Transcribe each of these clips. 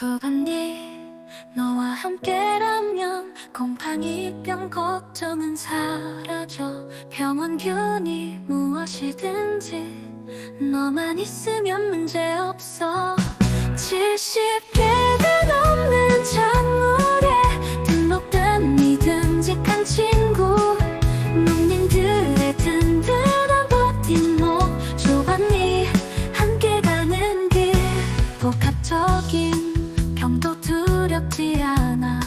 좁았니 너와 함께라면 곰팡이병 걱정은 사라져. 병원균이 무엇이든지 너만 있으면 문제없어. 70개가 넘는 작물에 등록된 믿음직한 친구 농민들 두렵지 않아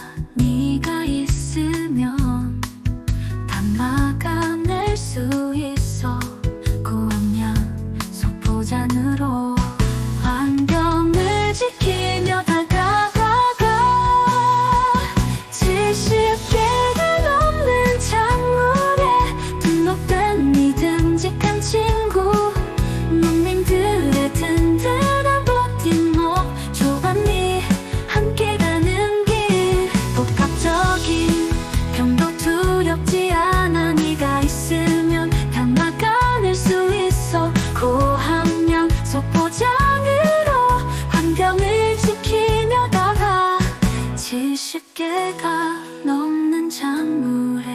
70개가 넘는 작물에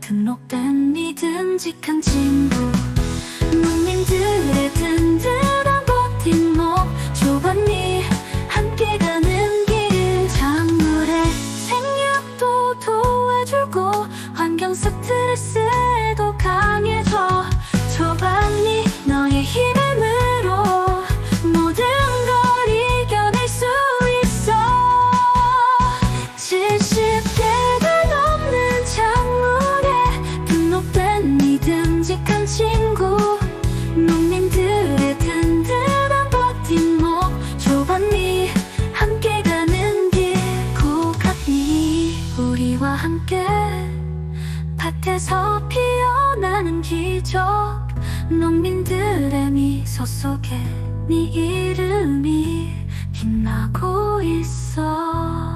등록된 믿음직한 친구. 농민들의 든든한 버팀목. 좁았니 함께 가는 길. 작물의 생육도 도와주고 환경 스트레스 밭에서 피어나는 기적. 농민들의 미소 속에 네 이름이 빛나고 있어